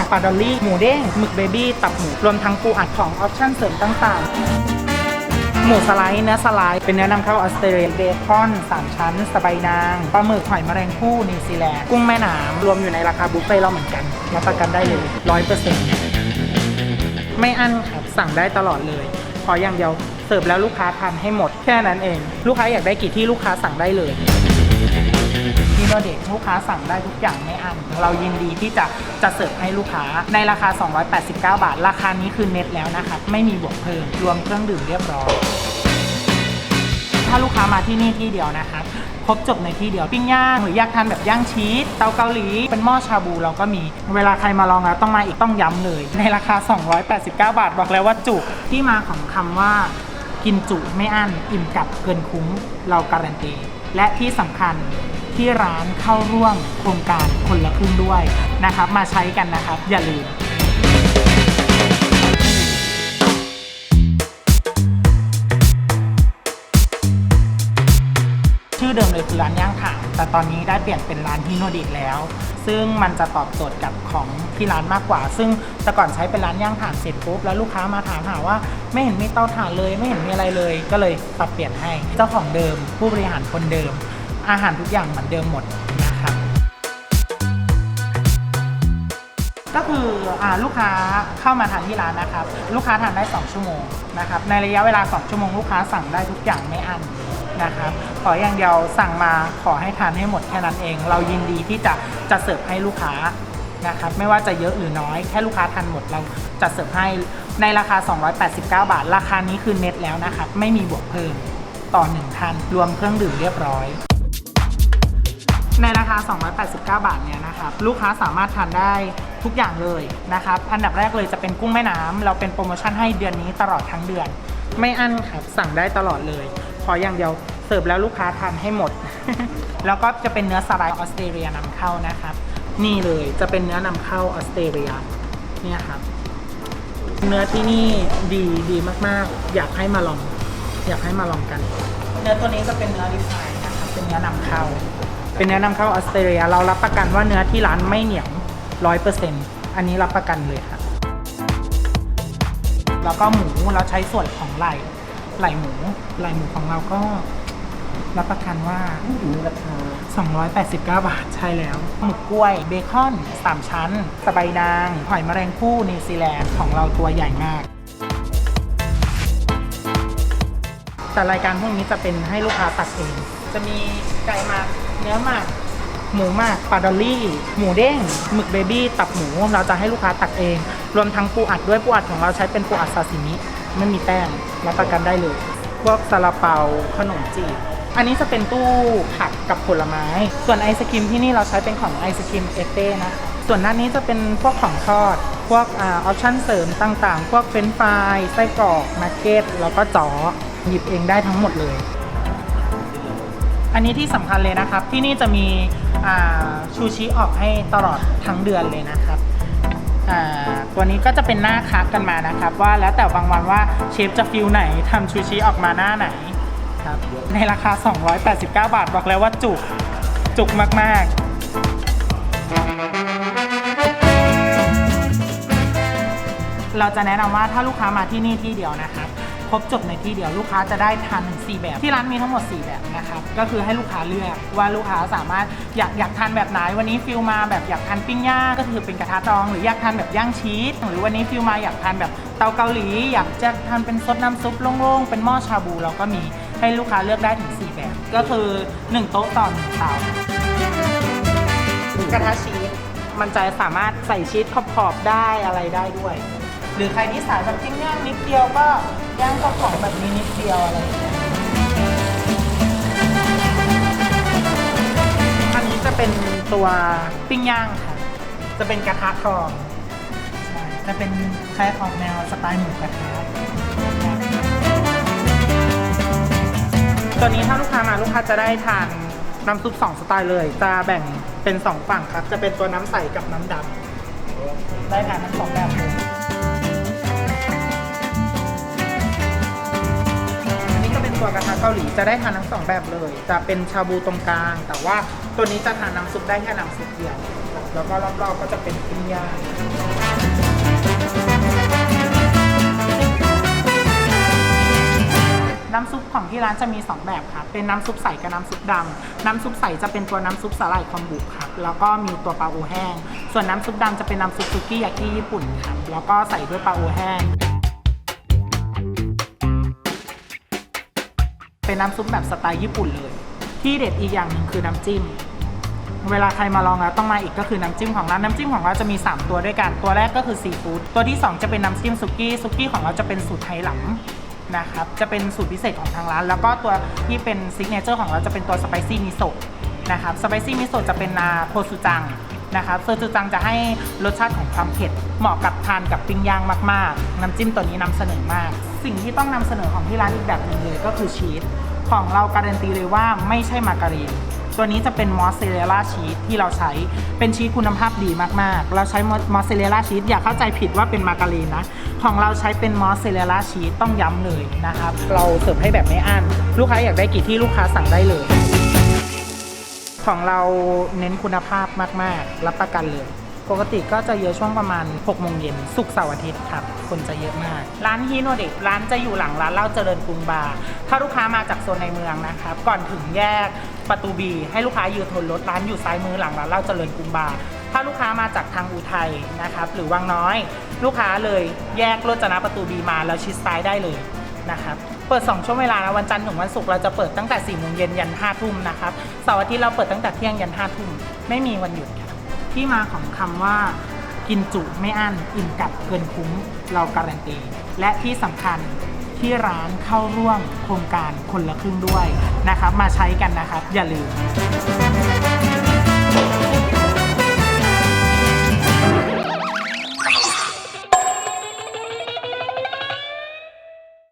าปลาดอลลี่ หมูเด้ง หมึกเบบี้ ตับหมู รวมทั้งปูอัดของออปชั่นเสริมต่างๆ หมูสไลด์ เนื้อสไลด์ เป็นเนื้อนำเข้าออสเตรเลีย เบคอนสามชั้นสไปนาง ปลาหมึกหอยแมลงภู่ นิวซีแลนด์ กุ้งแม่น้ำ รวมอยู่ในราคาบุฟเฟ่ต์เราเหมือนกัน รับประกันได้เลยร้อยเปอร์เซ็นต์ไม่อั้นครับสั่งได้ตลอดเลย ขออย่างเดียว เสิร์ฟแล้วลูกค้าทานให้หมด แค่นั้นเอง ลูกค้าอยากได้กี่ที่ลูกค้าสั่งได้เลย ที่โนเด็กลูกค้าสั่งได้ทุกอย่างไม่อั้นเรายินดีที่จะจะเสิร์ฟให้ลูกค้าในราคา 289 บาท ราคานี้คือเน็ตแล้วนะครับไม่มีบวกเพิ่มรวมเครื่องดื่มเรียบร้อยถ้าลูกค้ามาที่นี่ที่เดียวนะครับครบจบในที่เดียวปิ้งย่างหรืออยากทานแบบย่างชีสเตาเกาหลี เป็นหม้อชาบูเราก็มี เวลาใครมาลองแล้วต้องมาอีกต้องย้ำเลย ในราคา 289 บาท บอกแล้วว่าจุที่มาของคำว่ากินจุไม่อั้นอิ่มกับเกินคุ้มเราการันตี และที่สำคัญ ที่ร้านเข้าร่วมโครงการคนละครึ่งด้วยนะครับ มาใช้กันนะครับ อย่าลืมชื่อเดิมเลยคือร้านย่างถ่านแต่ตอนนี้ได้เปลี่ยนเป็นร้านฮิโนดิแล้ว ซึ่งมันจะตอบโจทย์กับของที่ร้านมากกว่า ซึ่งแต่ก่อนใช้เป็นร้านย่างถ่านเสร็จปุ๊บแล้วลูกค้ามาถามหาว่า ไม่เห็นมีเตาถ่านเลย ไม่เห็นมีอะไรเลย ก็เลยปรับเปลี่ยนให้เจ้าของเดิมผู้บริหารคนเดิม อาหารทุกอย่างเหมือนเดิมหมดนะครับ ก็คืออลูกค้าเข้ามาทานที่ร้านนะครับ ลูกค้าทานได้ 2 ชั่วโมงนะครับในระยะเวลา 2 ชั่วโมงลูกค้าสั่งได้ทุกอย่างไม่อั้นนะครับขออย่างเดียวสั่งมาขอให้ทานให้หมดแค่นั้นเอง เรายินดีที่จะจะเสิร์ฟให้ลูกค้านะครับไม่ว่าจะเยอะหรือน้อยแค่ลูกค้าทานหมดเราจะเสิร์ฟให้ในราคา 289 บาท ราคานี้คือเน็ตแล้วนะครับ ไม่มีบวกเพิ่มต่อหนึ่งท่านรวมเครื่องดื่มเรียบร้อย ในราคา 289 บาทเนี่ยนะครับลูกค้าสามารถทานได้ทุกอย่างเลยนะครับ อันดับแรกเลยจะเป็นกุ้งแม่น้ำเราเป็นโปรโมชั่นให้เดือนนี้ตลอดทั้งเดือน ไม่อั้นครับสั่งได้ตลอดเลย ขออย่างเดียวเสิร์ฟแล้วลูกค้าทานให้หมด แล้วก็จะเป็นเนื้อสไลด์ออสเตรเลียนำเข้านะครับ นี่เลยจะเป็นเนื้อนำเข้าออสเตรเลียเนี่ยครับเนื้อที่นี่ดีดีมากๆ อยากให้มาลอง อยากให้มาลองกัน เนื้อตัวนี้จะเป็นเนื้อรีไฟน์นะครับเป็นเนื้อนำเข้า เป็นเนื้อนำเข้าออสเตรเลีย เรารับประกันว่าเนื้อที่ร้านไม่เหนียวร้อยเปอร์เซ็นต์อันนี้รับประกันเลยครับแล้วก็หมูเราใช้ส่วนของไหล่ไหล่หมูไหล่หมูของเราก็รับประกันว่าราคา 289 บาทใช่แล้ว หมึกกล้วย เบคอน 3 ชั้น สไปนาง หอยแมลงภู่นิวซีแลนด์ของเราตัวใหญ่มาก แต่รายการพวกนี้จะเป็นให้ลูกค้าตัดเอง จะมีไก่หมัก เนื้อหมักหมูหมักปลาดอลลี่ หมูเด้งหมึกเบบี้ตับหมูเราจะให้ลูกค้าตักเอง รวมทั้งปูอัดด้วยปูอัดของเราใช้เป็นปูอัดซาซิมิไม่มีแป้งรับประกันได้เลยพวกซาลาเปาขนมจีบอันนี้จะเป็นตู้ผักกับผลไม้ ส่วนไอศครีมที่นี่เราใช้เป็นของไอศครีมเอเต้นะ ส่วนด้านนี้จะเป็นพวกของทอด พวกอออปชั่นเสริมต่างๆ พวกเฟรนช์ฟรายไส้กรอกมาร์เก็ตแล้วก็จอหยิบเองได้ทั้งหมดเลย อันนี้ที่สำคัญเลยนะครับ ที่นี่จะมีชูชิออกให้ตลอดทั้งเดือนเลยนะครับตัวนี้ก็จะเป็นหน้าคักกันมานะครับ ว่าแล้วแต่บางวันว่าเชฟจะฟิลไหนทำชูชิออกมาหน้าไหนครับในราคา 289 บาทบอกแล้วว่าจุก จุกมาก ๆเราจะแนะนำว่าถ้าลูกค้ามาที่นี่ที่เดียวนะครับ ครบจบในที่เดียวลูกค้าจะได้ทานถึง4แบบ ที่ร้านมีทั้งหมด 4 แบบนะครับก็คือให้ลูกค้าเลือกว่าลูกค้าสามารถอยากอยากทานแบบไหนวันนี้ฟิลมาแบบอยากทานปิ้งย่างก็คือเป็นกระทะจอง หรืออยากทานแบบย่างชีสหรือวันนี้ฟิลมาอยากทานแบบเตาเกาหลี อยากจะทานเป็นซดน้ำซุปโล่งๆเป็นหม้อชาบูเราก็มีให้ลูกค้าเลือกได้ถึง 4 แบบ ก็คือ 1 โต๊ะต่อ1เตากระทะชีสมันจะสามารถใส่ชีสขอบๆได้อะไรได้ด้วย รือใครที่สายแบบปิ้งย่างนิดเดียวก็ย่างกระของแบบนี้นิดเดียวอะไรอย่างเงี้ยอันนี้จะเป็นตัวปิ้งย่างค่ะ จะเป็นกระทะทองใช่จะเป็นคล้ายออกแนวสไตล์หมูกระทะตัวนี้ถ้าลูกค้ามาลูกค้าจะได้ทานน้ำซุปสองสไตล์เลย จะแบ่งเป็นสองฝั่งครับ จะเป็นตัวน้ำใสกับน้ำดำได้ทานทั้งสองแบบเลย อันนี้ก็เป็นตัวกระทะเกาหลีจะได้ทานทั้งสองแบบเลย จะเป็นชาบูตรงกลาง แต่ว่าตัวนี้จะทานน้ำซุปได้แค่น้ำซุปเดียว แล้วก็รอบๆก็จะเป็นปิ้งย่างน้ำซุปของที่ร้านจะมี 2 แบบครับเป็นน้ำซุปใสกับน้ำซุปดำ น้ำซุปใสจะเป็นตัวน้ำซุปสาหร่ายคอมบุครับแล้วก็มีตัวปลาโอแห้ง ส่วนน้ำซุปดำจะเป็นน้ำซุปซุกี้ยากิญี่ปุ่นครับแล้วก็ใส่ด้วยปลาโอแห้ง เป็นน้ำซุปแบบสไตล์ญี่ปุ่นเลย ที่เด็ดอีกอย่างหนึ่งคือน้ำจิ้ม เวลาใครมาลองแล้วต้องมาอีกก็คือน้ำจิ้มของร้านน้ำจิ้มของเราจะมี 3 ตัวด้วยกัน ตัวแรกก็คือซีฟู้ดตัวที่ 2 จะเป็นน้ำจิ้มซุกี้ซุกี้ของเราจะเป็นสูตรไทยหลำนะครับจะเป็นสูตรพิเศษของทางร้าน แล้วก็ตัวที่เป็นซิกเนเจอร์ของเราจะเป็นตัวสไปซี่มิโซะนะครับสไปซี่มิโซะจะเป็นนาโคซูจัง นะครับโซจูจังจะให้รสชาติของความเผ็ดเหมาะกับทานกับปิ้งย่างมากๆ น้ำจิ้มตัวนี้นำเสนอมาก สิ่งที่ต้องนำเสนอของที่ร้านอีกแบบหนึ่งเลยก็คือชีสของเราการันตีเลยว่าไม่ใช่มาการีนตัวนี้จะเป็นมอสซาเรลล่าชีสที่เราใช้เป็นชีสคุณภาพดีมากๆ เราใช้มอสซาเรลล่าชีสอย่าเข้าใจผิดว่าเป็นมาการีนนะของเราใช้เป็นมอสซาเรลล่าชีสต้องย้ำเลยนะครับ เราเสิร์ฟให้แบบไม่อั้นลูกค้าอยากได้กี่ที่ลูกค้าสั่งได้เลย ของเราเน้นคุณภาพมาก ๆ รับประกันเลย ปกติก็จะเยอะช่วงประมาณ6โมงเย็นศุกร์เสาร์อาทิตย์ครับ คนจะเยอะมาก ร้านฮีโนเด็กร้านจะอยู่หลังร้านเหล้าเจริญกรุงบาร์ถ้าลูกค้ามาจากโซนในเมืองนะครับ ก่อนถึงแยกประตูบีให้ลูกค้ายืนทนรถร้านอยู่ซ้ายมือหลังร้านเหล้าเจริญกรุงบาร์ถ้าลูกค้ามาจากทางอุทัยนะครับ หรือวังน้อย ลูกค้าเลยแยกรถจนะประตูบีมาแล้วชิดซ้ายได้เลยนะครับ เปิด 2 ช่วงเวลานะวันจันทร์ถึงวันศุกร์เราจะเปิดตั้งแต่4โมงเย็นยัน5ทุ่มนะครับเสาร์อาทิตย์เราเปิดตั้งแต่เที่ยงยัน5ทุ่มไม่มีวันหยุดครับที่มาของคำว่า กินจุไม่อั้นอิ่มกับเกินคุ้มเราการันตี และที่สำคัญที่ร้านเข้าร่วมโครงการคนละครึ่งด้วยนะครับมาใช้กันนะครับอย่าลืม